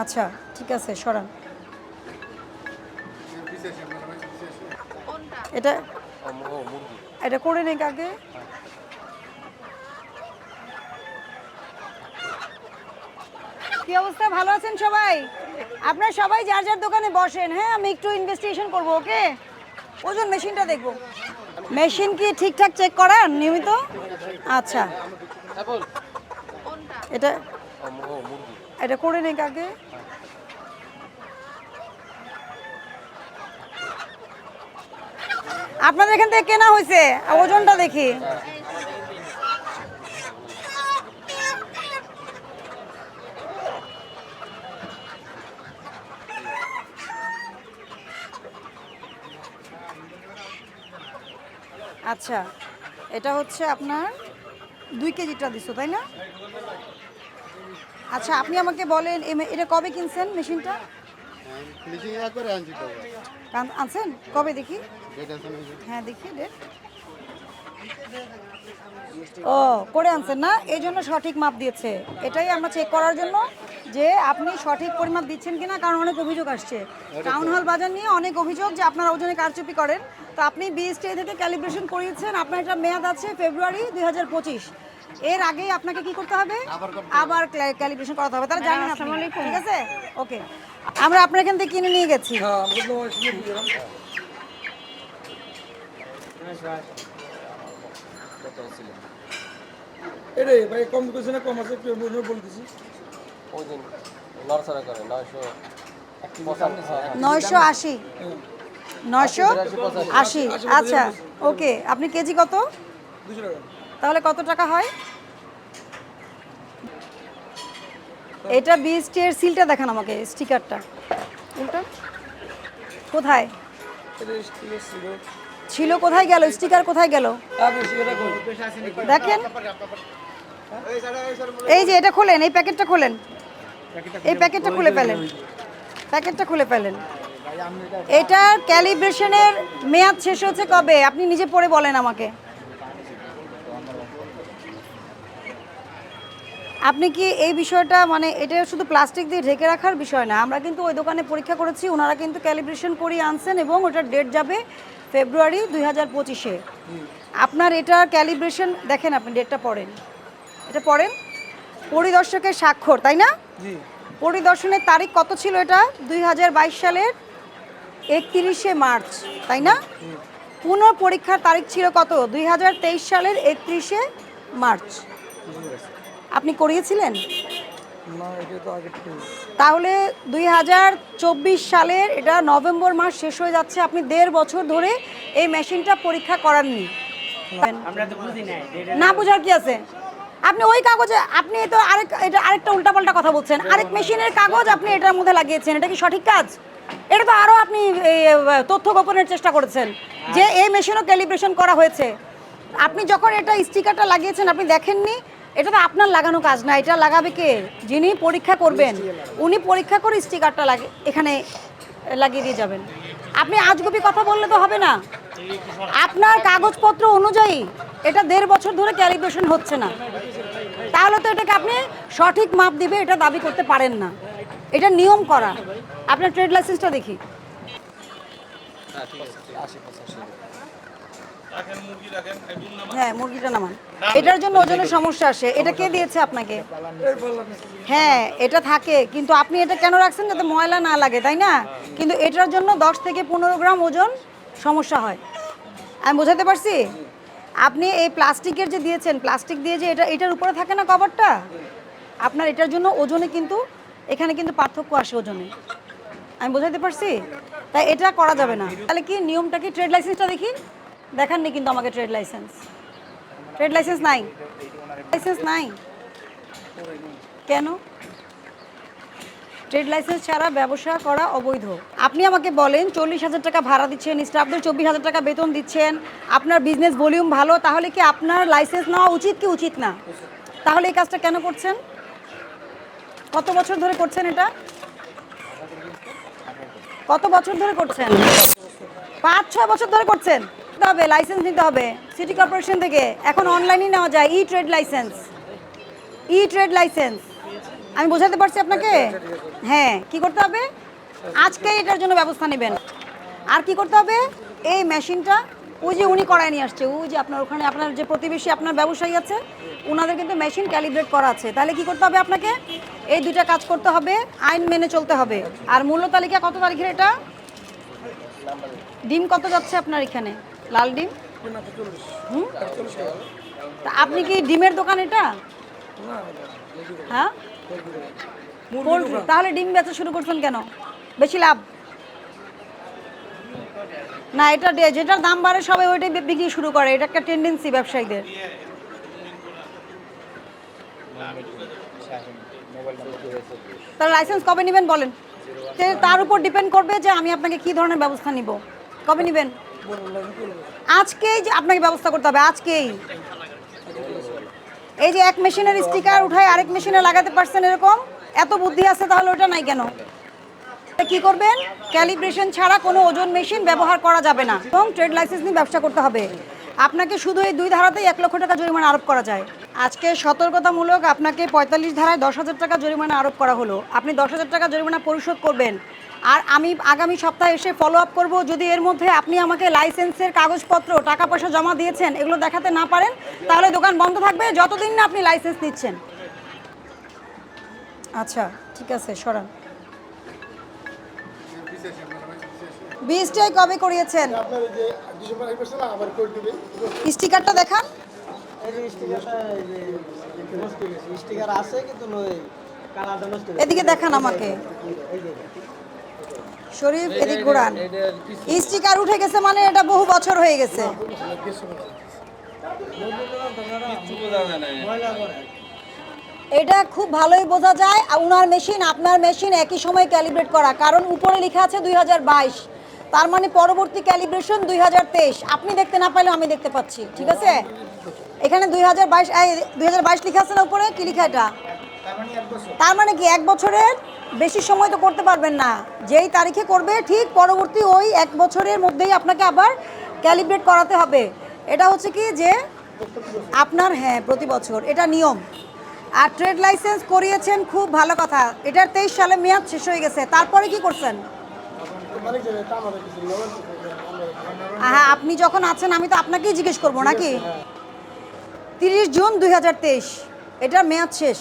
আচ্ছা ঠিক আছে, সরান। এটা এটা করে নেই আগে কি অবস্থা? ভালো আছেন সবাই? আপনারা সবাই যার যার দোকানে বসেন। হ্যাঁ আমি একটু ইনভেস্টিগেশন করব, ওকে? ওজন মেশিনটা দেখব। মেশিন কি ঠিকঠাক চেক করান নিয়মিত? আচ্ছা। এটা এটা করে নেই আগে আপনাদের এখান থেকে কেনা হয়েছে? ওজনটা দেখি। আচ্ছা এটা হচ্ছে আপনার দুই কেজিটা দিছো, তাই না? আচ্ছা আপনি আমাকে বলেন এটা কবে কিনছেন মেশিনটা? আনছেন? কবে দেখি? হ্যাঁ দেখি ডেট ও করে আনছেন না? এই জন্য সঠিক মাপ দিয়েছে। এটাই আমরা চেক করার জন্য যে আপনি সঠিক পরিমাপ দিচ্ছেন কিনা কারণ অনেক অভিযোগ আসছে। টাউন হল বাজার নিয়ে অনেক অভিযোগ যে আপনারা ওজনে কারচুপি করেন। তো আপনি বিএসটি থেকে ক্যালিব্রেশন করিয়েছেন। আপনার একটা মেয়াদ আছে ফেব্রুয়ারি দুই হাজার পঁচিশ। এর আগেই আপনাকে কি করতে হবে? আবার ক্যালিব্রেশন করাতে হবে। তাহলে জানেন আপনি। ঠিক আছে? ওকে। আমরা আপনার এখান থেকে কিনে নিয়ে গেছি। এরে ভাই কম করছে না কম আছে একটু মনে বলতেছি ওই দিন নড়াচড়া করে নয়শো পঁচানব্বই। নয়শো আশি। নয়শো আশি আচ্ছা ওকে আপনি কেজি কত? দুশো টাকা। তাহলে কত টাকা হয়? এটা বিএসটি এর সিলটা দেখান আমাকে, স্টিকারটা। কোথায়? ছিল কোথায় গেল? স্টিকার কোথায় গেল? দেখেন। এই যে এটা খোলেন, এই প্যাকেটটা খোলেন। এই প্যাকেটটা খুলে ফেলেন। প্যাকেটটা খুলে ফেলেন। এটার ক্যালিব্রেশনের মেয়াদ শেষ হচ্ছে কবে? আপনি নিজে পড়ে বলেন আমাকে। আপনি কি এই বিষয়টা মানে এটা শুধু প্লাস্টিক দিয়ে ঢেকে রাখার বিষয় না আমরা কিন্তু ওই দোকানে পরীক্ষা করেছি ওনারা কিন্তু ক্যালিব্রেশন করিয়ে আনছেন এবং ওটার ডেট যাবে ফেব্রুয়ারি দুই হাজার পঁচিশে। আপনার এটার ক্যালিব্রেশন দেখেন আপনি ডেটটা পড়েন। এটা পড়েন? পরিদর্শকের স্বাক্ষর তাই না? পরিদর্শনের তারিখ কত ছিল এটা? দুই হাজার বাইশ সালের একত্রিশে মার্চ তাই না? পুনঃ পরীক্ষার তারিখ ছিল কত? দুই হাজার তেইশ সালের একত্রিশে মার্চ। আপনি করিয়েছিলেন? তাহলে দুই হাজার চব্বিশ সালের এটা নভেম্বর মাস শেষ হয়ে যাচ্ছে আপনি দেড় বছর ধরে এই মেশিনটা পরীক্ষা করাননি। না বোঝার কি আছে? আপনি ওই কাগজে আপনি তো আরেক এটা আরেকটা উল্টাপাল্টা কথা বলছেন। আরেক মেশিনের কাগজ আপনি এটার মধ্যে লাগিয়েছেন এটা কি সঠিক কাজ? এটা তো আরও আপনি তথ্য গোপনের চেষ্টা করেছেন যে এই মেশিনও ক্যালিব্রেশন করা হয়েছে। আপনি যখন এটা স্টিকারটা লাগিয়েছেন আপনি দেখেননি এটা তো আপনার লাগানো কাজ না এটা লাগাবে কে? যিনি পরীক্ষা করবেন উনি পরীক্ষা করে স্টিকারটা লাগে এখানে লাগিয়ে দিয়ে যাবেন। আপনি আজগুবি কথা বললে তো হবে না। আপনার কাগজপত্র অনুযায়ী এটা দেড় বছর ধরে ক্যালিব্রেশন হচ্ছে না। তাহলে তো এটাকে আপনি সঠিক মাপ দিবে এটা দাবি করতে পারেন না। এটা নিয়ম করা। আপনার ট্রেড লাইসেন্সটা দেখি। আশি পঁচাশি হ্যাঁ মুরগিটা নামান। এটার জন্য ওজনের সমস্যা আসে। এটা কে দিয়েছে আপনাকে? হ্যাঁ এটা থাকে। কিন্তু আপনি এটা কেন রাখছেন যাতে ময়লা না লাগে তাই না? কিন্তু এটার জন্য দশ থেকে পনেরো গ্রাম ওজন সমস্যা হয়। আমি বোঝাতে পারছি? আপনি এই প্লাস্টিকের যে দিয়েছেন প্লাস্টিক দিয়ে যে এটা এটার উপরে থাকে না কভারটা? আপনার এটার জন্য ওজনে কিন্তু এখানে কিন্তু পার্থক্য আসে ওজনে। আমি বোঝাতে পারছি? তাই এটা করা যাবে না। তাহলে কি নিয়মটা কি ট্রেড লাইসেন্সটা দেখি? দেখাননি কিন্তু আমাকে ট্রেড লাইসেন্স ট্রেড লাইসেন্স নাই। লাইসেন্স নাই। কেন? ট্রেড লাইসেন্স ছাড়া ব্যবসা করা অবৈধ। আপনি আমাকে বলেন, চল্লিশ হাজার টাকা ভাড়া দিচ্ছেন স্টাফদের চব্বিশ হাজার টাকা বেতন দিচ্ছেন, আপনার বিজনেস ভলিউম ভালো, তাহলে কি আপনার লাইসেন্স নেওয়া উচিত কি উচিত না? তাহলে এই কাজটা কেন করছেন? কত বছর ধরে করছেন এটা? কত বছর ধরে করছেন? পাঁচ, ছয় বছর ধরে করছেন? নিতে হবে লাইসেন্স নিতে হবে সিটি কর্পোরেশন থেকে। এখন অনলাইনে নেওয়া যায় e trade licence e trade licence আমি বোঝাতে পারছি আপনাকে? হ্যাঁ কি করতে হবে? আজকে এটার জন্য ব্যবস্থা নেবেন। আর কি করতে হবে? এই মেশিনটা ওই যে উনি করায় নিয়ে আসছে, ওই যে আপনার ওখানে আপনার যে প্রতিবেশী, আপনার ব্যবসায়ী আছে ওনাদের কিন্তু মেশিন ক্যালিব্রেট করা আছে। তাহলে কি করতে হবে আপনাকে? এই দুইটা কাজ করতে হবে, আইন মেনে চলতে হবে। আর মূল্য তালিকা কত তারিখের এটা? ডিম কত যাচ্ছে আপনার এখানে? লাল ডিম? হুম? তা আপনি কি ডিমের দোকান এটা? হ্যাঁ? তাহলে ডিম বেচা শুরু করছেন কেন? বেশি লাভ? না, এটা যেটার দাম বাড়ে সবাই ওইটাই বিক্রি শুরু করে। এটা একটা টেন্ডেন্সি ব্যবসায়ীদের। তার লাইসেন্স কবে নেবেন বলেন? তার উপর ডিপেন্ড করবে যে আমি আপনাকে কি ধরনের ব্যবস্থা নিব। কবে নেবেন? আজকেই যে আপনাকে ব্যবস্থা করতে হবে, আজকেই। এই যে এক মেশিনের স্টিকার উঠায় আরেক মেশিনে লাগাতে পারছেন এরকম? এত বুদ্ধি আছে তাহলে ওটা নাই কেন? কি করবেন? ক্যালিব্রেশন ছাড়া কোনো ওজন মেশিন ব্যবহার করা যাবে না। এবং ট্রেড লাইসেন্স নিয়ে ব্যবসা করতে হবে। আপনাকে শুধু এই দুই ধারাতেই এক লক্ষ টাকা জরিমানা আরোপ করা যায়। আজকে সতর্কতামূলক আপনাকে পঁয়তাল্লিশ ধারায় দশ হাজার টাকা জরিমানা আরোপ করা হলো। আপনি দশ হাজার টাকা জরিমানা পরিশোধ করবেন। আর আমি আগামী সপ্তাহে এসে ফলো আপ করব। যদি এর মধ্যে আপনি আমাকে লাইসেন্সের কাগজপত্র টাকা পয়সা জমা দিয়েছেন এগুলো দেখাতে না পারেন তাহলে দোকান বন্ধ থাকবে। যতদিন না আপনি লাইসেন্স নিচ্ছেন। আচ্ছা ঠিক আছে সরান। বিএসটিআই কবে করিয়েছেন? স্টিকারটা দেখান। এদিকে দেখান আমাকে। শরীফ এদিক ঘোরান। স্টিকার উঠে গেছে মানে এটা বহু বছর হয়ে গেছে। এটা খুব ভালোই বোঝা যায়। আর উনার মেশিন আপনার মেশিন একই সময় ক্যালিব্রেট করা। কারণ উপরে লেখা আছে দুই হাজার বাইশ। তার মানে পরবর্তী ক্যালিব্রেশন দুই হাজার তেইশ। আপনি দেখতে না পাইলেও আমি দেখতে পাচ্ছি। ঠিক আছে? এখানে দুই হাজার বাইশ দুই হাজার বাইশ লেখা আছে না উপরে? কি লেখা এটা? তার মানে কি এক বছরের বেশি সময় তো করতে পারবেন না। যেই তারিখে করবে, ঠিক পরবর্তী ওই এক বছরের মধ্যেই আপনাকে আবার ক্যালিব্রেট করাতে হবে। এটা হচ্ছে কি যে আপনার হ্যাঁ প্রতি বছর। এটা নিয়ম। আর ট্রেড লাইসেন্স করিয়েছেন, খুব ভালো কথা। এটার তেইশ সালে মেয়াদ শেষ হয়ে গেছে। তারপরে কি করছেন? হ্যাঁ আপনি যখন আছেন, আমি তো আপনাকেই জিজ্ঞেস করব নাকি? তিরিশ জুন দুই হাজার তেইশ। এটার মেয়াদ শেষ।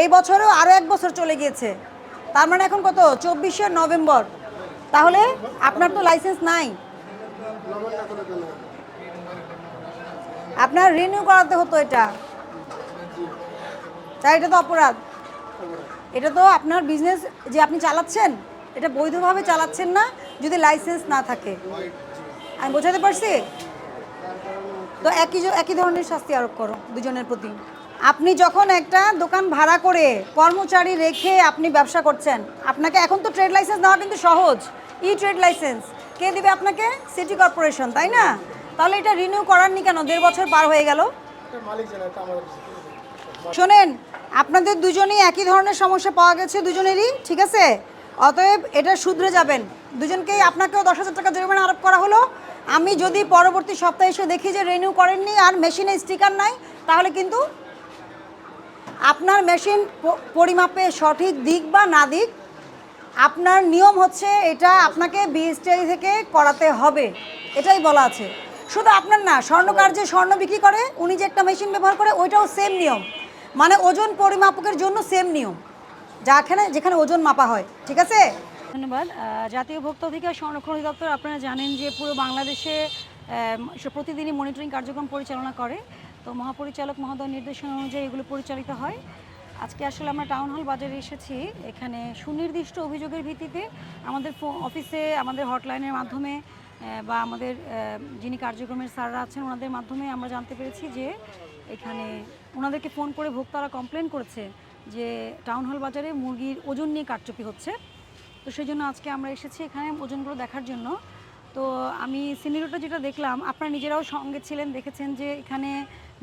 এই বছরেও আরও এক বছর চলে গিয়েছে। তার মানে এখন কত? চব্বিশে নভেম্বর। তাহলে আপনার তো লাইসেন্স নাই। আপনার রিনিউ করাতে হতো এটা। তাই এটা তো অপরাধ। এটা তো আপনার বিজনেস যে আপনি চালাচ্ছেন, এটা বৈধভাবে চালাচ্ছেন না, যদি লাইসেন্স না থাকে। আমি বোঝাতে পারছি? তো একই একই ধরনের শাস্তি আরোপ করো দুজনের প্রতি। আপনি যখন একটা দোকান ভাড়া করে কর্মচারী রেখে আপনি ব্যবসা করছেন, আপনাকে এখন তো ট্রেড লাইসেন্স নেওয়া কিন্তু সহজ ই ট্রেড লাইসেন্স। কে দিবে আপনাকে? সিটি কর্পোরেশন, তাই না? তাহলে এটা রিনিউ করারনি কেন? দেড় বছর পার হয়ে গেল। শোনেন, আপনাদের দুজনেই একই ধরনের সমস্যা পাওয়া গেছে দুজনেরই, ঠিক আছে? অতএব এটা শুধরে যাবেন। দুজনকেই আপনাকেও দশ হাজার টাকা জরিমানা আরোপ করা হলো। আমি যদি পরবর্তী সপ্তাহে এসে দেখি যে রিনিউ করেননি আর মেশিনে স্টিকার নাই, তাহলে কিন্তু আপনার মেশিন পরিমাপে সঠিক দিক বা না দিক, আপনার নিয়ম হচ্ছে এটা আপনাকে বিএসটিআই থেকে করাতে হবে, এটাই বলা আছে। শুধু আপনার না, স্বর্ণকার যে স্বর্ণ বিক্রি করে, উনি যে একটা মেশিন ব্যবহার করে, ওইটাও সেম নিয়ম। মানে ওজন পরিমাপকের জন্য সেম নিয়ম। যাখানে যেখানে ওজন মাপা হয়, ঠিক আছে? ধন্যবাদ। জাতীয় ভোক্তা অধিকার সংরক্ষণ অধিদপ্তর, আপনারা জানেন যে পুরো বাংলাদেশে প্রতিদিনই মনিটরিং কার্যক্রম পরিচালনা করে। তো মহাপরিচালক মহোদয় নির্দেশনা অনুযায়ী এগুলো পরিচালিত হয়। আজকে আসলে আমরা টাউন হল বাজারে এসেছি। এখানে সুনির্দিষ্ট অভিযোগের ভিত্তিতে আমাদের অফিসে আমাদের হটলাইনের মাধ্যমে বা আমাদের যিনি কার্যক্রমের স্যাররা আছেন, ওনাদের মাধ্যমে আমরা জানতে পেরেছি যে এখানে ওনাদেরকে ফোন করে ভোক্তারা কমপ্লেন করেছে যে টাউন হল বাজারে মুরগির ওজন নিয়ে কারচুপি হচ্ছে। তো সেই জন্য আজকে আমরা এসেছি এখানে ওজনগুলো দেখার জন্য। তো আমি সিনেরিওটা যেটা দেখলাম, আপনারা নিজেরাও সঙ্গে ছিলেন, দেখেছেন যে এখানে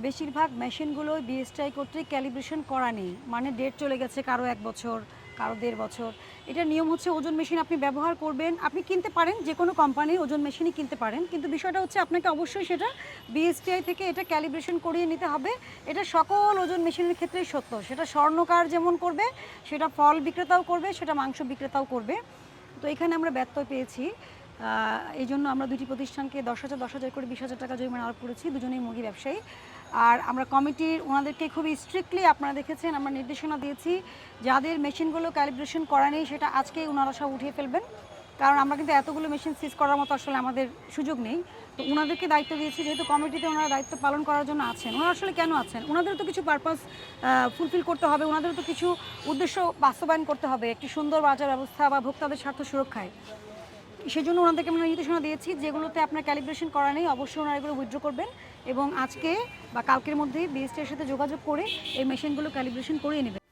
বেশিরভাগ মেশিনগুলো বিএসটিআই কর্তৃক ক্যালিব্রেশন করা নেই। মানে ডেট চলে গেছে কারও এক বছর, কারও দেড় বছর। এটা নিয়ম হচ্ছে ওজন মেশিন আপনি ব্যবহার করবেন। আপনি কিনতে পারেন যে কোনো কোম্পানির ওজন মেশিনই কিনতে পারেন। কিন্তু বিষয়টা হচ্ছে আপনাকে অবশ্যই সেটা বিএসটিআই থেকে এটা ক্যালিব্রেশন করিয়ে নিতে হবে। এটা সকল ওজন মেশিনের ক্ষেত্রেই সত্য। সেটা স্বর্ণকার যেমন করবে, সেটা ফল বিক্রেতাও করবে, সেটা মাংস বিক্রেতাও করবে। তো এখানে আমরা ব্যত্যয় পেয়েছি। এই জন্য আমরা দুটি প্রতিষ্ঠানকে দশ হাজার দশ হাজার করে বিশ হাজার টাকা জরিমানা আরোপ করেছি। দুজনেই মুরগি ব্যবসায়ী। আর আমরা কমিটির ওনাদেরকে খুবই স্ট্রিক্টলি আপনারা দেখেছেন, আমরা নির্দেশনা দিয়েছি, যাদের মেশিনগুলো ক্যালিব্রেশন করা নেই সেটা আজকেই ওনারা সব উঠিয়ে ফেলবেন। কারণ আমরা কিন্তু এতগুলো মেশিন সিজ করার মতো আসলে আমাদের সুযোগ নেই। তো ওনাদেরকে দায়িত্ব দিয়েছি, যেহেতু কমিটিতে ওনারা দায়িত্ব পালন করার জন্য আছেন। ওনারা আসলে কেন আছেন? ওনাদেরও তো কিছু পারপাস ফুলফিল করতে হবে, ওনাদেরও তো কিছু উদ্দেশ্য বাস্তবায়ন করতে হবে, একটি সুন্দর বাজার ব্যবস্থা বা ভোক্তাদের স্বার্থ সুরক্ষায়। সেই জন্য ওনাদেরকে আমরা নির্দেশনা দিয়েছি, যেগুলোতে আপনার ক্যালিব্রেশন করা নেই, অবশ্যই ওনারা এগুলো উইথড্র করবেন। এবং আজকে বা কালকের মধ্যেই বিএসটির সাথে যোগাযোগ করে এই মেশিনগুলো ক্যালিব্রেশন করিয়ে নেবেন